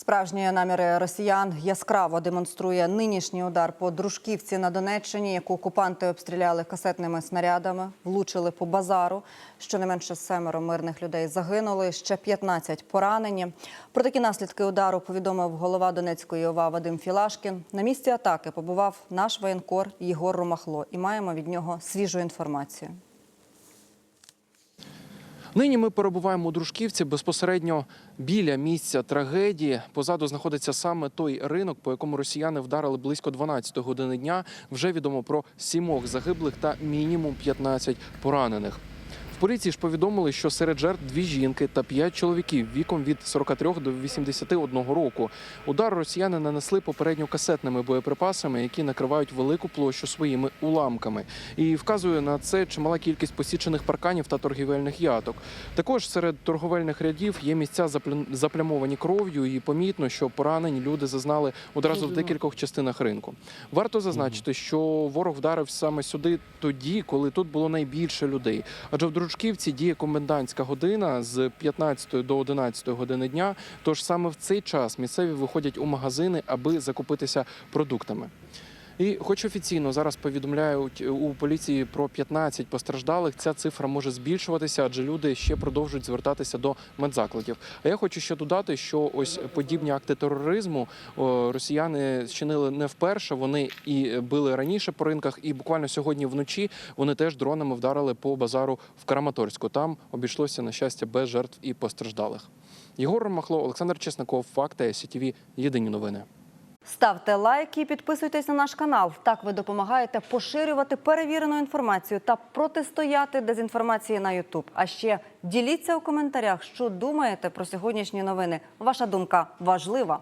Справжні наміри росіян яскраво демонструє нинішній удар по Дружківці на Донеччині, яку окупанти обстріляли касетними снарядами, влучили по базару. Щонайменше семеро мирних людей загинули, ще 15 поранені. Про такі наслідки удару повідомив голова Донецької ОВА Вадим Філашкін. На місці атаки побував наш воєнкор Єгор Ромахло, і маємо від нього свіжу інформацію. Нині ми перебуваємо у Дружківці безпосередньо біля місця трагедії. Позаду знаходиться саме той ринок, по якому росіяни вдарили близько 12 години дня. Вже відомо про сімох загиблих та мінімум 15 поранених. Поліції ж повідомили, що серед жертв дві жінки та п'ять чоловіків віком від 43 до 81 року. Удар росіяни нанесли попередньо касетними боєприпасами, які накривають велику площу своїми уламками. І вказує на це чимала кількість посічених парканів та торгівельних яток. Також серед торговельних рядів є місця запля- заплямовані кров'ю, і помітно, що поранені люди зазнали одразу в декількох частинах ринку. Варто зазначити, що ворог вдарив саме сюди тоді, коли тут було найбільше людей. Адже в Дружківці діє комендантська година з 15 до 11 години дня. Тож саме в цей час місцеві виходять у магазини, аби закупитися продуктами. І, хоч офіційно зараз повідомляють у поліції про 15 постраждалих, ця цифра може збільшуватися, адже люди ще продовжують звертатися до медзакладів. А я хочу ще додати, що ось подібні акти тероризму росіяни чинили не вперше. Вони і били раніше по ринках, і буквально сьогодні вночі вони теж дронами вдарили по базару в Краматорську. Там обійшлося на щастя без жертв і постраждалих. Єгор Махло, Олександр Чесноков, Факти СІТВ. Єдині новини. Ставте лайки і підписуйтесь на наш канал. Так ви допомагаєте поширювати перевірену інформацію та протистояти дезінформації на Ютуб. А ще діліться у коментарях, що думаєте про сьогоднішні новини. Ваша думка важлива.